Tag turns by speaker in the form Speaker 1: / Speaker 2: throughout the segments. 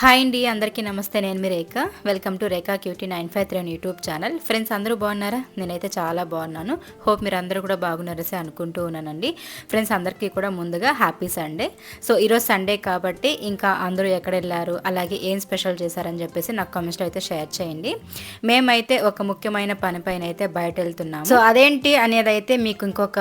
Speaker 1: Hi అండి అందరికీ నమస్తే. నేను మీ Rekha. Welcome to Rekha cutie nine five three YouTube channel friends అందరూ బాగున్నారా? నేనైతే చాలా బాగున్నాను. హోప్ మీరు అందరూ కూడా బాగున్నారసి అనుకుంటూ ఉన్నానండి. ఫ్రెండ్స్ అందరికీ కూడా ముందుగా హ్యాపీ సండే సో ఈరోజు సండే కాబట్టి ఇంకా అందరూ ఎక్కడ వెళ్ళారు అలాగే ఏం స్పెషల్ చేశారని చెప్పేసి నాకు కామెంట్స్లో అయితే షేర్ చేయండి. మేమైతే ఒక ముఖ్యమైన పనిపైన అయితే బయట వెళ్తున్నాం సో అదేంటి అనేది అయితే మీకు ఇంకొక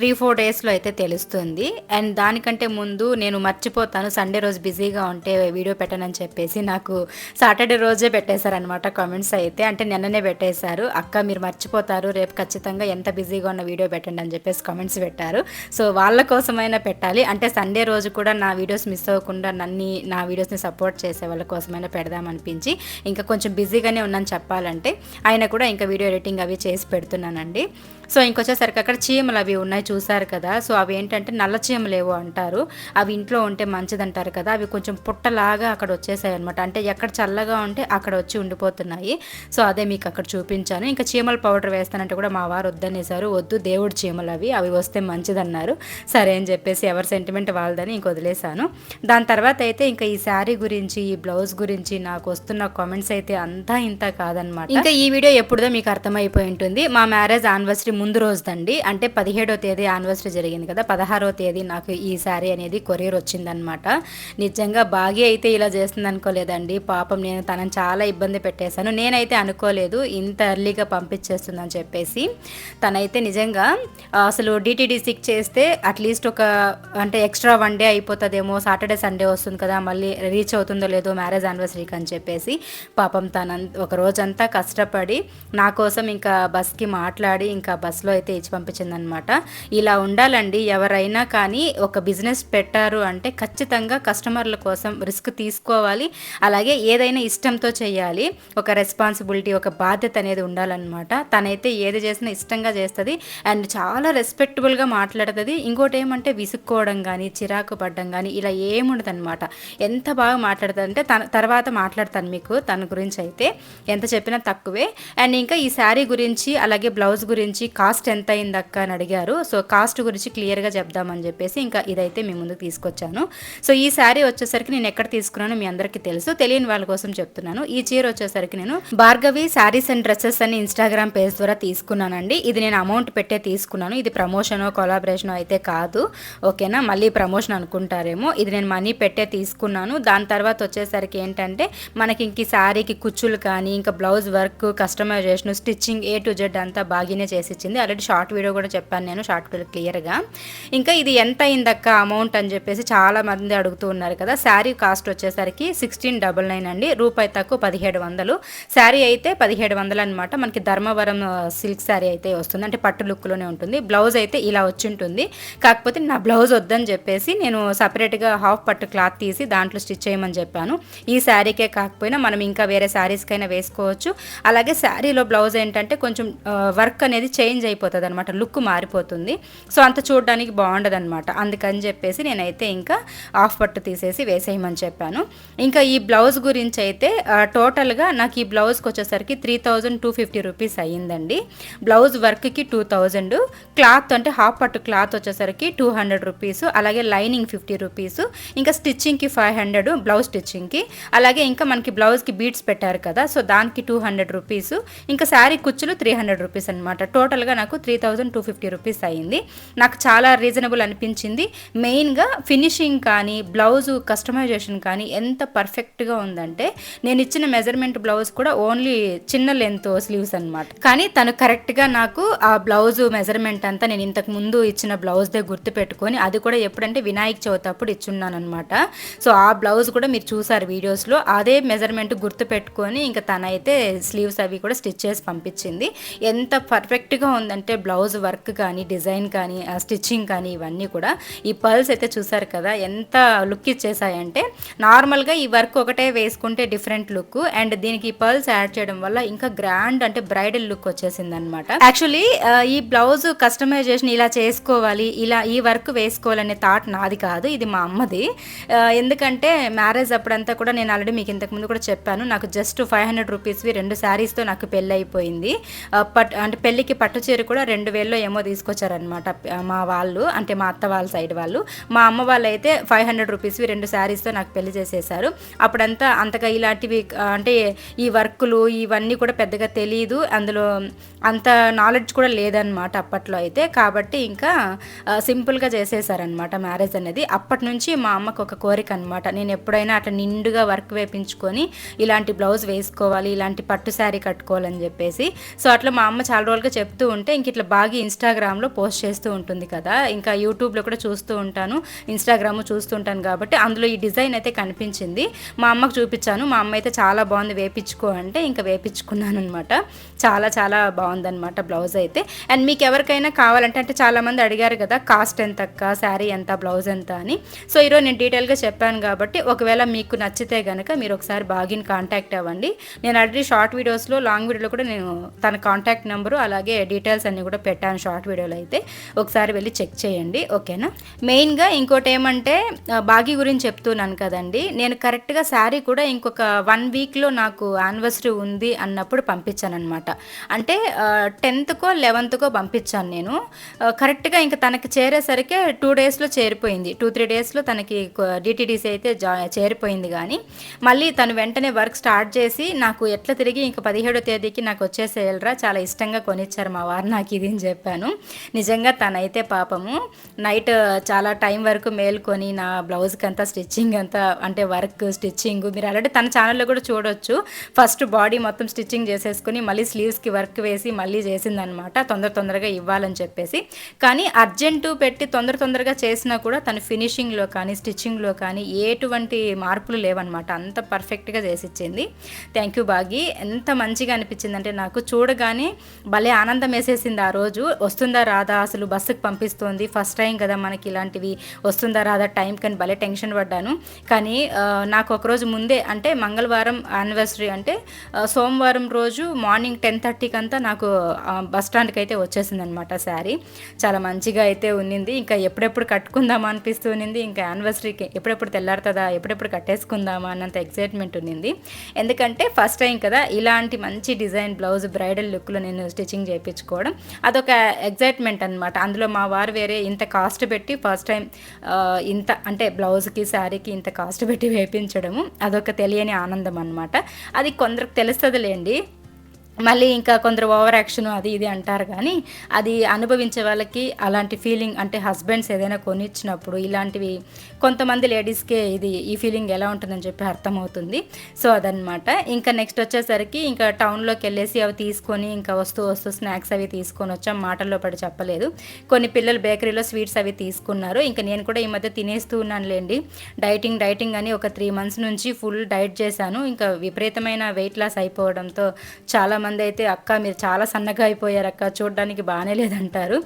Speaker 1: త్రీ ఫోర్ డేస్లో అయితే తెలుస్తుంది. అండ్ దానికంటే ముందు నేను మర్చిపోతాను సండే రోజు బిజీగా ఉంటే వీడియో అని చెప్పేసి నాకు సాటర్డే రోజే పెట్టేశారనమాట కామెంట్స్ అయితే. అంటే నిన్ననే పెట్టేశారు. అక్క మీరు మర్చిపోతారు. రేపు ఖచ్చితంగా ఎంత బిజీగా ఉన్న వీడియో పెట్టండి అని చెప్పేసి కామెంట్స్ పెట్టారు. సో వాళ్ళ కోసమైనా పెట్టాలి. అంటే సండే రోజు కూడా నా వీడియోస్ మిస్ అవ్వకుండా నన్ని నా వీడియోస్ని సపోర్ట్ చేసే వాళ్ళ కోసమైనా పెడదామనిపించి ఇంకా కొంచెం బిజీగానే ఉన్నాను చెప్పాలంటే. ఆయన కూడా ఇంకా వీడియో ఎడిటింగ్ అవి చేసి పెడుతున్నానండి. సో ఇంకొచ్చేసరికి అక్కడ చీమలు అవి ఉన్నాయి చూసారు కదా. సో అవి ఏంటంటే నల్ల చీమలు ఏవో అంటారు. అవి ఇంట్లో ఉంటే మంచిదంటారు కదా. అవి కొంచెం పుట్టలాగా అక్కడ వచ్చేసాయి అనమాట అంటే ఎక్కడ చల్లగా ఉంటే అక్కడ వచ్చి ఉండిపోతున్నాయి. సో అదే మీకు అక్కడ చూపించాను. ఇంకా చీమల పౌడర్ వేస్తానంటే కూడా మా వారు వద్దనేసారు. వద్దు దేవుడు చీమలు అవి. అవి వస్తే మంచిదన్నారు. సరే అని చెప్పేసి ఎవరి సెంటిమెంట్ వాళ్ళదని ఇంక వదిలేశాను. దాని తర్వాత అయితే ఇంకా ఈ శారీ గురించి ఈ బ్లౌజ్ గురించి నాకు వస్తున్న కామెంట్స్ అయితే అంతా ఇంత కాదనమాట ఇంకా ఈ వీడియో ఎప్పుడుదో మీకు అర్థమైపోయి ఉంటుంది. మా మ్యారేజ్ యానివర్సరీ ముందు రోజుదండి. అంటే పదిహేడో తేదీ యానివర్సరీ జరిగింది కదా. పదహారో తేదీ నాకు ఈ శారీ అనేది కొరియర్ వచ్చిందనమాట నిజంగా బాగా అయితే ఇలా చేస్తుంది అనుకోలేదండి పాపం నేను తనని చాలా ఇబ్బంది పెట్టేశాను. నేనైతే అనుకోలేదు ఇంత ఎర్లీగా పంపించేస్తుందని చెప్పేసి. తనైతే నిజంగా అసలు డిటీడీసీకి చేస్తే అట్లీస్ట్ ఒక అంటే ఎక్స్ట్రా వన్ డే అయిపోతుందేమో సాటర్డే సండే వస్తుంది కదా మళ్ళీ రీచ్ అవుతుందో లేదో మ్యారేజ్ యానివర్సరీకి అని చెప్పేసి పాపం తన ఒక రోజంతా కష్టపడి నా కోసం ఇంకా బస్కి మాట్లాడి ఇంకా బస్లో అయితే ఇచ్చి పంపించిందనమాట. ఇలా ఉండాలండి ఎవరైనా కానీ ఒక బిజినెస్ పెట్టారు అంటే ఖచ్చితంగా కస్టమర్ల కోసం రిస్క్ తీసుకోవాలి. అలాగే ఏదైనా ఇష్టంతో చేయాలి. ఒక రెస్పాన్సిబిలిటీ ఒక బాధ్యత అనేది ఉండాలన్నమాట. తనైతే ఏది చేసినా ఇష్టంగా చేస్తుంది. అండ్ చాలా రెస్పెక్టబుల్గా మాట్లాడుతుంది. ఇంకోటి ఏమంటే విసుక్కోవడం కానీ చిరాకు పడడం కానీ ఇలా ఏముండదు అనమాట ఎంత బాగా మాట్లాడుతుంది అంటే తన తర్వాత మాట్లాడతాను మీకు తన గురించి అయితే. ఎంత చెప్పినా తక్కువే. అండ్ ఇంకా ఈ శారీ గురించి అలాగే బ్లౌజ్ గురించి కాస్ట్ ఎంత అయింది అక్క అని అడిగారు. సో కాస్ట్ గురించి క్లియర్గా చెప్దామని చెప్పేసి ఇంకా ఇదైతే మీ ముందుకు తీసుకొచ్చాను. సో ఈ శారీ వచ్చేసరికి నేను ఎక్కడ తీసుకున్నాను మీ అందరికీ తెలుసు. తెలియని వాళ్ళ కోసం చెప్తున్నాను. ఈ చీర వచ్చేసరికి నేను భార్గవి శారీస్ అండ్ డ్రెస్సెస్ అని ఇన్స్టాగ్రామ్ పేజ్ ద్వారా తీసుకున్నానండి. ఇది నేను అమౌంట్ పెట్టే తీసుకున్నాను. ఇది ప్రమోషన్ కొలాబరేషన్ అయితే కాదు. ఓకేనా? మళ్ళీ ప్రమోషన్ అనుకుంటారేమో. ఇది నేను మనీ పెట్టే తీసుకున్నాను. దాని తర్వాత వచ్చేసరికి ఏంటంటే మనకి ఇంక శారీకి కుచ్చులు కానీ ఇంకా blouse work customisation stitching A to Z అంతా బాగానే చేసి ఇచ్చింది ఆల్రెడీ షార్ట్ వీడియో కూడా చెప్పాను నేను షార్ట్ వీడియో క్లియర్గా ఇంకా ఇది ఎంత అయిందక్క అమౌంట్ అని చెప్పేసి చాలా మంది అడుగుతూ ఉన్నారు కదా. శారీ కాస్ట్ వచ్చేసరికి సిక్స్టీన్ డబల్ నైన్ అండి. రూపాయి తక్కువ పదిహేడు వందలు. శారీ అయితే పదిహేడు వందలు అనమాట మనకి ధర్మవరం సిల్క్ శారీ అయితే వస్తుంది. అంటే పట్టు లుక్లోనే ఉంటుంది. బ్లౌజ్ అయితే ఇలా వచ్చి ఉంటుంది. కాకపోతే నా బ్లౌజ్ వద్దని చెప్పేసి నేను సపరేట్గా హాఫ్ పట్టు క్లాత్ తీసి దాంట్లో స్టిచ్ చేయమని చెప్పాను. ఈ శారీకే కాకపోయినా మనం ఇంకా వేరే శారీస్కైనా వేసుకోవచ్చు. అలాగే శారీలో బ్లౌజ్ ఏంటంటే కొంచెం వర్క్ అనేది చేంజ్ అయిపోతుంది అనమాట లుక్ మారిపోతుంది. సో అంత చూడడానికి బాగుండదు అనమాట అందుకని చెప్పేసి నేనైతే ఇంకా హాఫ్ పట్టు తీసేసి వేసేయమని చెప్పాను. ఇంకా ఈ బ్లౌజ్ గురించి అయితే టోటల్గా నాకు ఈ బ్లౌజ్కి వచ్చేసరికి three thousand two fifty rupees అయ్యిందండి. బ్లౌజ్ వర్క్కి టూ థౌజండ్ క్లాత్ అంటే హాఫ్ పట్టు క్లాత్ వచ్చేసరికి టూ హండ్రెడ్ రూపీస్ అలాగే లైనింగ్ ఫిఫ్టీ రూపీస్ ఇంకా స్టిచ్చింగ్కి ఫైవ్ హండ్రెడ్ బ్లౌజ్ స్టిచ్చింగ్కి అలాగే ఇంకా మనకి బ్లౌజ్కి బీట్స్ పెట్టారు కదా సో దానికి టూ హండ్రెడ్ రూపీస్ ఇంకా శారీ కుచ్చులు త్రీ హండ్రెడ్ రూపీస్ అనమాట టోటల్గా నాకు three thousand two fifty rupees అయ్యింది. నాకు చాలా రీజనబుల్ అనిపించింది. మెయిన్గా ఫినిషింగ్ కానీ బ్లౌజు కస్టమైజేషన్ కానీ ఎంత ఎంత పర్ఫెక్ట్గా ఉందంటే నేను ఇచ్చిన మెజర్మెంట్ బ్లౌజ్ కూడా ఓన్లీ చిన్న లెంత్ స్లీవ్స్ అనమాట కానీ తను కరెక్ట్గా నాకు ఆ బ్లౌజ్ మెజర్మెంట్ అంతా నేను ఇంతకు ముందు ఇచ్చిన బ్లౌజ్దే గుర్తు పెట్టుకొని అది కూడా ఎప్పుడంటే వినాయక చవితి అప్పుడు ఇచ్చున్నానమాట సో ఆ బ్లౌజ్ కూడా మీరు చూసారు వీడియోస్లో. అదే మెజర్మెంట్ గుర్తు పెట్టుకొని ఇంకా తనైతే స్లీవ్స్ అవి కూడా స్టిచ్ చేసి పంపించింది. ఎంత పర్ఫెక్ట్గా ఉందంటే బ్లౌజ్ వర్క్ కానీ డిజైన్ కానీ స్టిచ్చింగ్ కానీ ఇవన్నీ కూడా. ఈ పర్ల్స్ అయితే చూసారు కదా ఎంత లుక్ ఇచ్చేసాయంటే నార్మల్ నార్మల్గా ఈ వర్క్ ఒకటే వేసుకుంటే డిఫరెంట్ లుక్ అండ్ దీనికి పర్ల్స్ యాడ్ చేయడం వల్ల ఇంకా గ్రాండ్ అంటే బ్రైడల్ లుక్ వచ్చేసింది అనమాట యాక్చువల్లీ ఈ బ్లౌజ్ కస్టమైజేషన్ ఇలా చేసుకోవాలి ఇలా ఈ వర్క్ వేసుకోవాలనే థాట్ నాది కాదు ఇది మా అమ్మది. ఎందుకంటే మ్యారేజ్ అప్పుడంతా కూడా నేను ఆల్రెడీ మీకు ఇంతకుముందు కూడా చెప్పాను నాకు జస్ట్ ఫైవ్ హండ్రెడ్ రూపీస్వి రెండు శారీస్తో నాకు పెళ్ళి అయిపోయింది. పట్ అంటే పెళ్ళికి పట్టు చీర కూడా రెండు వేల్లో ఏమో తీసుకొచ్చారనమాట మా వాళ్ళు అంటే మా అత్త వాళ్ళ సైడ్ వాళ్ళు. మా అమ్మ వాళ్ళు అయితే ఫైవ్ హండ్రెడ్ రూపీస్వి రెండు శారీస్తో నాకు పెళ్ళి చేసేసారు. చేశారు. అప్పుడంతా అంతగా ఇలాంటివి అంటే ఈ వర్కులు ఇవన్నీ కూడా పెద్దగా తెలియదు అందులో అంత నాలెడ్జ్ కూడా లేదనమాట అప్పట్లో అయితే. కాబట్టి ఇంకా సింపుల్గా చేసేసారనమాట మ్యారేజ్ అనేది. అప్పటి నుంచి మా అమ్మకు ఒక కోరిక అనమాట నేను ఎప్పుడైనా అట్లా నిండుగా వర్క్ వేపించుకొని ఇలాంటి బ్లౌజ్ వేసుకోవాలి ఇలాంటి పట్టు శారీ కట్టుకోవాలని చెప్పేసి. సో అట్లా మా అమ్మ చాలా రోజులుగా చెప్తూ ఉంటే ఇంక ఇట్లా బాగా ఇన్స్టాగ్రామ్లో పోస్ట్ చేస్తూ ఉంటుంది కదా. ఇంకా యూట్యూబ్లో కూడా చూస్తూ ఉంటాను. ఇన్స్టాగ్రామ్ చూస్తూ ఉంటాను కాబట్టి అందులో ఈ డిజైన్ అయితే కనిపించింది మా అమ్మకు చూపించాను. మా అమ్మ అయితే చాలా బాగుంది. వేపించుకో అంటే ఇంకా వేపించుకున్నాను అనమాట చాలా చాలా బాగుందనమాట బ్లౌజ్ అయితే. అండ్ మీకు ఎవరికైనా కావాలంటే అంటే చాలామంది అడిగారు కదా కాస్ట్ ఎంత అక్క శారీ ఎంత బ్లౌజ్ ఎంత అని. సో ఈరోజు నేను డీటెయిల్గా చెప్పాను కాబట్టి ఒకవేళ మీకు నచ్చితే కనుక మీరు ఒకసారి బాగిన్ కాంటాక్ట్ అవ్వండి. నేను ఆల్రెడీ షార్ట్ వీడియోస్లో లాంగ్ వీడియోలో కూడా నేను తన కాంటాక్ట్ నెంబరు అలాగే డీటెయిల్స్ అన్నీ కూడా పెట్టాను షార్ట్ వీడియోలో అయితే. ఒకసారి వెళ్ళి చెక్ చేయండి. ఓకేనా? మెయిన్గా ఇంకోటి ఏమంటే బాగి గురించి చెప్తున్నాను కదండి. నేను నేను కరెక్ట్గా శారీ కూడా ఇంకొక వన్ వీక్లో నాకు యానివర్సరీ ఉంది అన్నప్పుడు పంపించాను అనమాట అంటే టెన్త్కో లెవెన్త్కో పంపించాను నేను. కరెక్ట్గా ఇంకా తనకి చేరేసరికి టూ డేస్లో చేరిపోయింది. టూ త్రీ డేస్లో తనకి డిటీడీసీ అయితే జా చేరిపోయింది కానీ మళ్ళీ తను వెంటనే వర్క్ స్టార్ట్ చేసి నాకు ఎట్లా తిరిగి ఇంకా పదిహేడో తేదీకి నాకు వచ్చేసేయాలరా చాలా ఇష్టంగా కొనిచ్చారు మా వారు నాకు ఇది అని చెప్పాను. నిజంగా తనైతే పాపము నైట్ చాలా టైం వరకు మేల్కొని నా బ్లౌజ్కి అంతా స్టిచ్చింగ్ అంతా అంటే వర్క్ స్టిచ్చింగ్ మీరు ఆల్రెడీ తన ఛానల్లో కూడా చూడొచ్చు. ఫస్ట్ బాడీ మొత్తం స్టిచ్చింగ్ చేసేసుకుని మళ్ళీ స్లీవ్స్కి వర్క్ వేసి మళ్ళీ చేసిందనమాట తొందర తొందరగా ఇవ్వాలని చెప్పేసి. కానీ అర్జెంటు పెట్టి తొందర తొందరగా చేసినా కూడా తన ఫినిషింగ్లో కానీ స్టిచ్చింగ్లో కానీ ఎటువంటి మార్పులు లేవన్నమాట. అంత పర్ఫెక్ట్గా చేసి ఇచ్చింది థ్యాంక్ యూ బాగి. ఎంత మంచిగా అనిపించింది అంటే నాకు చూడగానే భలే ఆనందం వేసేసింది ఆ రోజు. వస్తుందా రాదా? అసలు బస్సుకు పంపిస్తోంది. ఫస్ట్ టైం కదా మనకి ఇలాంటివి. వస్తుందా రాదా? టైం కానీ భలే టెన్షన్ పడ్డాను. కానీ నాకు ఒకరోజు ముందే అంటే మంగళవారం యానివర్సరీ అంటే సోమవారం రోజు మార్నింగ్ టెన్ థర్టీకి అంతా నాకు బస్ స్టాండ్కి అయితే వచ్చేసింది అనమాట శారీ. చాలా మంచిగా అయితే ఉన్నింది. ఇంకా ఎప్పుడెప్పుడు కట్టుకుందామా అనిపిస్తూ ఉన్నింది. ఇంకా యానివర్సరీకి ఎప్పుడెప్పుడు తెల్లారుతుందా ఎప్పుడెప్పుడు కట్టేసుకుందామా అన్నంత ఎక్సైట్మెంట్ ఉన్నింది. ఎందుకంటే ఫస్ట్ టైం కదా ఇలాంటి మంచి డిజైన్ బ్లౌజ్ బ్రైడల్ లుక్లో నేను స్టిచ్చింగ్ చేయించుకోవడం అదొక ఎగ్జైట్మెంట్ అనమాట అందులో మా వారు వేరే ఇంత కాస్ట్ పెట్టి ఫస్ట్ టైం ఇంత అంటే బ్లౌజ్కి శారీకి ఇంత కాస్ట్ పెట్టి వేపించడము అదొక తెలియని ఆనందం అనమాట అది కొందరికి తెలుస్తుందిలేండి. మళ్ళీ ఇంకా కొందరు ఓవర్ యాక్షన్ అది ఇది అంటారు కానీ అది అనుభవించే వాళ్ళకి అలాంటి ఫీలింగ్ అంటే హస్బెండ్స్ ఏదైనా కొనిచ్చినప్పుడు ఇలాంటివి కొంతమంది లేడీస్కే ఇది ఈ ఫీలింగ్ ఎలా ఉంటుందని చెప్పి అర్థమవుతుంది. సో అదనమాట ఇంకా నెక్స్ట్ వచ్చేసరికి ఇంకా టౌన్లోకి వెళ్ళేసి అవి తీసుకొని ఇంకా వస్తూ వస్తూ స్నాక్స్ అవి తీసుకొని వచ్చాం మాటల్లో పడి చెప్పలేదు. కొన్ని పిల్లలు బేకరీలో స్వీట్స్ అవి తీసుకున్నారు. ఇంకా నేను కూడా ఈ మధ్య తినేస్తూ ఉన్నానులేండి. డైటింగ్ డైటింగ్ అని ఒక త్రీ మంత్స్ నుంచి ఫుల్ డైట్ చేశాను. ఇంకా విపరీతమైన వెయిట్ లాస్ అయిపోవడంతో చాలా కొంతమంది అయితే అక్క మీరు చాలా సన్నగా అయిపోయారు అక్క చూడడానికి బాగానే లేదంటారు.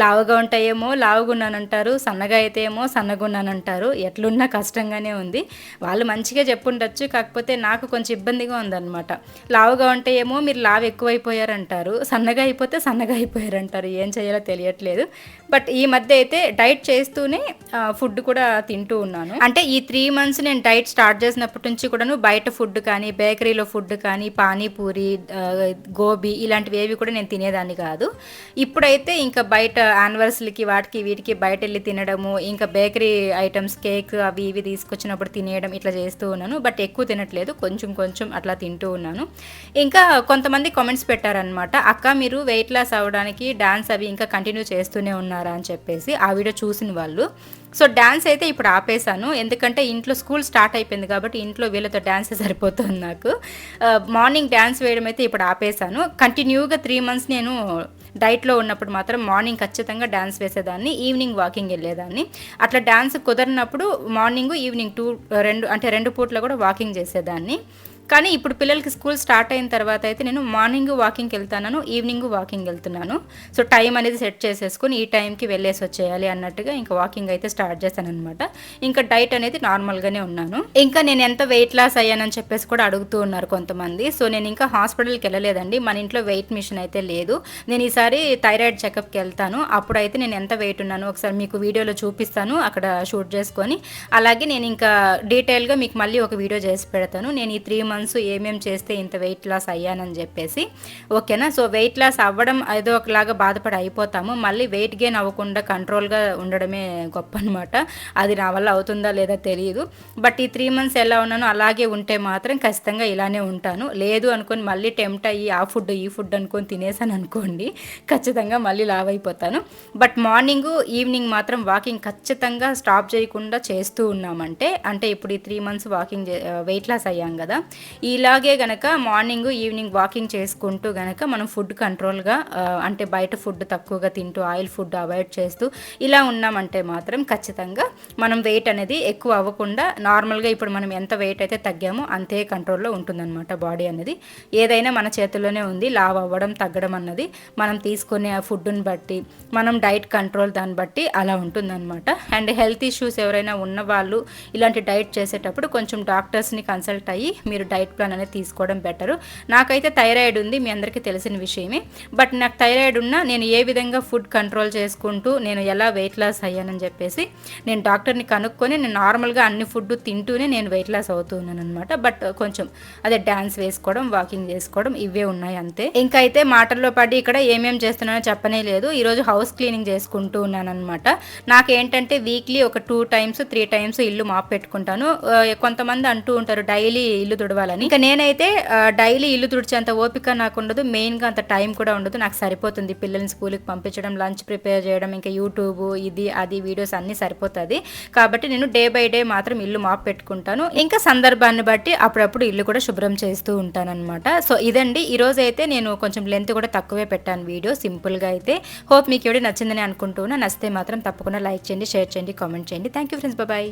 Speaker 1: లావుగా ఉంటాయేమో లావుగా ఉన్నానంటారు సన్నగా అయితే ఏమో సన్నగా ఉన్నానంటారు ఎట్లున్నా కష్టంగానే ఉంది. వాళ్ళు మంచిగా చెప్పుండొచ్చు కాకపోతే నాకు కొంచెం ఇబ్బందిగా ఉందన్నమాట. లావుగా ఉంటే ఏమో మీరు లావు ఎక్కువైపోయారంటారు. సన్నగా అయిపోతే సన్నగా అయిపోయారంటారు. ఏం చేయాలో తెలియట్లేదు. బట్ ఈ మధ్య అయితే డైట్ చేస్తూనే ఫుడ్ కూడా తింటూ ఉన్నాను. అంటే ఈ త్రీ మంత్స్ నేను డైట్ స్టార్ట్ చేసినప్పటి నుంచి కూడాను బయట ఫుడ్ కానీ బేకరీలో ఫుడ్ కానీ పానీపూరి గోబీ ఇలాంటివి ఏవి కూడా నేను తినేదాన్ని కాదు. ఇప్పుడైతే ఇంకా బయట యానివర్సరీకి వాటికి వీటికి బయట వెళ్ళి తినడము ఇంకా బేకరీ ఐటమ్స్ కేక్ అవి ఇవి తీసుకొచ్చినప్పుడు తినేయడం ఇట్లా చేస్తూ ఉన్నాను. బట్ ఎక్కువ తినట్లేదు కొంచెం కొంచెం అట్లా తింటూ ఉన్నాను. ఇంకా కొంతమంది కామెంట్స్ పెట్టారనమాట అక్క మీరు వెయిట్ లాస్ అవ్వడానికి డాన్స్ అవి ఇంకా కంటిన్యూ చేస్తూనే ఉన్నారు. అని చెప్పేసి ఆ వీడియో చూసిన వాళ్ళు. సో డ్యాన్స్ అయితే ఇప్పుడు ఆపేశాను. ఎందుకంటే ఇంట్లో స్కూల్ స్టార్ట్ అయిపోయింది కాబట్టి ఇంట్లో వీళ్ళతో డ్యాన్సే సరిపోతుంది నాకు. మార్నింగ్ డ్యాన్స్ వేయడం అయితే ఇప్పుడు ఆపేశాను. కంటిన్యూగా త్రీ మంత్స్ నేను డైట్లో ఉన్నప్పుడు మాత్రం మార్నింగ్ ఖచ్చితంగా డ్యాన్స్ వేసేదాన్ని ఈవినింగ్ వాకింగ్ వెళ్ళేదాన్ని. అట్లా డ్యాన్స్ కుదరినప్పుడు మార్నింగ్ ఈవినింగ్ టూ రెండు అంటే రెండు పూట్ల కూడా వాకింగ్ చేసేదాన్ని. కానీ ఇప్పుడు పిల్లలకి స్కూల్ స్టార్ట్ అయిన తర్వాత అయితే నేను మార్నింగ్ వాకింగ్కి వెళ్తాను ఈవినింగ్ వాకింగ్ వెళ్తున్నాను. సో టైం అనేది సెట్ చేసేసుకుని ఈ టైంకి వెళ్ళేసి వచ్చేయాలి అన్నట్టుగా ఇంకా వాకింగ్ అయితే స్టార్ట్ చేశాను అనమాట ఇంకా డైట్ అనేది నార్మల్గానే ఉన్నాను. ఇంకా నేను ఎంత వెయిట్ లాస్ అయ్యానని చెప్పేసి కూడా అడుగుతూ ఉన్నారు కొంతమంది. సో నేను ఇంకా హాస్పిటల్కి వెళ్ళలేదండి. మన ఇంట్లో వెయిట్ మిషన్ అయితే లేదు. నేను ఈసారి థైరాయిడ్ చెకప్కి వెళ్తాను. అప్పుడైతే నేను ఎంత వెయిట్ ఉన్నాను ఒకసారి మీకు వీడియోలో చూపిస్తాను అక్కడ షూట్ చేసుకొని. అలాగే నేను ఇంకా డీటెయిల్గా మీకు మళ్ళీ ఒక వీడియో చేసి పెడతాను. నేను ఈ త్రీ మంత్స్ మంత్స్ ఏమేమి చేస్తే ఇంత వెయిట్ లాస్ అయ్యానని చెప్పేసి ఓకేనా సో వెయిట్ లాస్ అవ్వడం ఏదో ఒకలాగా బాధపడి అయిపోతాము. మళ్ళీ వెయిట్ గెయిన్ అవ్వకుండా కంట్రోల్గా ఉండడమే గొప్ప అనమాట అది నా వల్ల అవుతుందా లేదా తెలియదు బట్ ఈ త్రీ మంత్స్ ఎలా ఉన్నానో అలాగే ఉంటే మాత్రం ఖచ్చితంగా ఇలానే ఉంటాను. లేదు అనుకొని మళ్ళీ టెంప్ట్ అయ్యి ఆ ఫుడ్ ఈ ఫుడ్ అనుకొని తినేసాను అనుకోండి ఖచ్చితంగా మళ్ళీ లావ్ అయిపోతాను. బట్ మార్నింగ్ ఈవినింగ్ మాత్రం వాకింగ్ ఖచ్చితంగా స్టాప్ చేయకుండా చేస్తూ ఉన్నామంటే అంటే ఇప్పుడు ఈ three months walking weight loss అయ్యాం కదా ఇలాగే గనక మార్నింగ్ ఈవినింగ్ వాకింగ్ చేసుకుంటూ గనక మనం ఫుడ్ కంట్రోల్గా అంటే బయట ఫుడ్ తక్కువగా తింటూ ఆయిల్ ఫుడ్ అవాయిడ్ చేస్తూ ఇలా ఉన్నామంటే మాత్రం ఖచ్చితంగా మనం వెయిట్ అనేది ఎక్కువ అవ్వకుండా నార్మల్గా ఇప్పుడు మనం ఎంత వెయిట్ అయితే తగ్గామో అంతే కంట్రోల్లో ఉంటుందన్నమాట బాడీ అనేది. ఏదైనా మన చేతుల్లోనే ఉంది లావ్ అవ్వడం తగ్గడం అన్నది మనం తీసుకునే ఫుడ్ని బట్టి మనం డైట్ కంట్రోల్ దాన్ని బట్టి అలా ఉంటుందన్నమాట. అండ్ హెల్త్ ఇష్యూస్ ఎవరైనా ఉన్న వాళ్ళు ఇలాంటి డైట్ చేసేటప్పుడు కొంచెం డాక్టర్స్ని కన్సల్ట్ అయ్యి మీరు డైట్ ప్లాన్ అనేది తీసుకోవడం బెటరు. నాకైతే థైరాయిడ్ ఉంది మీ అందరికీ తెలిసిన విషయమే. బట్ నాకు థైరాయిడ్ ఉన్నా నేను ఏ విధంగా ఫుడ్ కంట్రోల్ చేసుకుంటూ నేను ఎలా వెయిట్ లాస్ అయ్యానని చెప్పేసి నేను డాక్టర్ని కనుక్కొని నేను నార్మల్గా అన్ని ఫుడ్ తింటూనే నేను వెయిట్ లాస్ అవుతున్నాను అనమాట బట్ కొంచెం అదే డ్యాన్స్ వేసుకోవడం వాకింగ్ చేసుకోవడం ఇవే ఉన్నాయి అంతే. ఇంకా అయితే మాటల్లో పడి ఇక్కడ ఏమేం చేస్తున్నానో చెప్పనే లేదు. ఈరోజు హౌస్ క్లీనింగ్ చేసుకుంటూ ఉన్నాను అనమాట నాకేంటంటే వీక్లీ ఒక టూ టైమ్స్ త్రీ టైమ్స్ ఇల్లు మాప్ పెట్టుకుంటాను. కొంతమంది అంటూ ఉంటారు డైలీ ఇల్లు ఇవ్వాలని. ఇంకా నేనైతే డైలీ ఇల్లు తుడిచేంత ఓపిక నాకు ఉండదు. మెయిన్గా అంత టైం కూడా ఉండదు. నాకు సరిపోతుంది పిల్లల్ని స్కూల్కి పంపించడం లంచ్ ప్రిపేర్ చేయడం ఇంకా యూట్యూబ్ ఇది అది వీడియోస్ అన్నీ సరిపోతుంది. కాబట్టి నేను డే బై డే మాత్రం ఇల్లు మాప్ పెట్టుకుంటాను. ఇంకా సందర్భాన్ని బట్టి అప్పుడప్పుడు ఇల్లు కూడా శుభ్రం చేస్తూ ఉంటాను అనమాట సో ఇదండి. ఈరోజు అయితే నేను కొంచెం లెంత్ కూడా తక్కువే పెట్టాను వీడియో సింపుల్గా అయితే. హోప్ మీకు ఎవడి నచ్చిందని అనుకుంటున్నా. నచ్చితే మాత్రం తప్పకుండా లైక్ చేయండి షేర్ చేయండి కామెంట్ చేయండి. Thank you friends bye.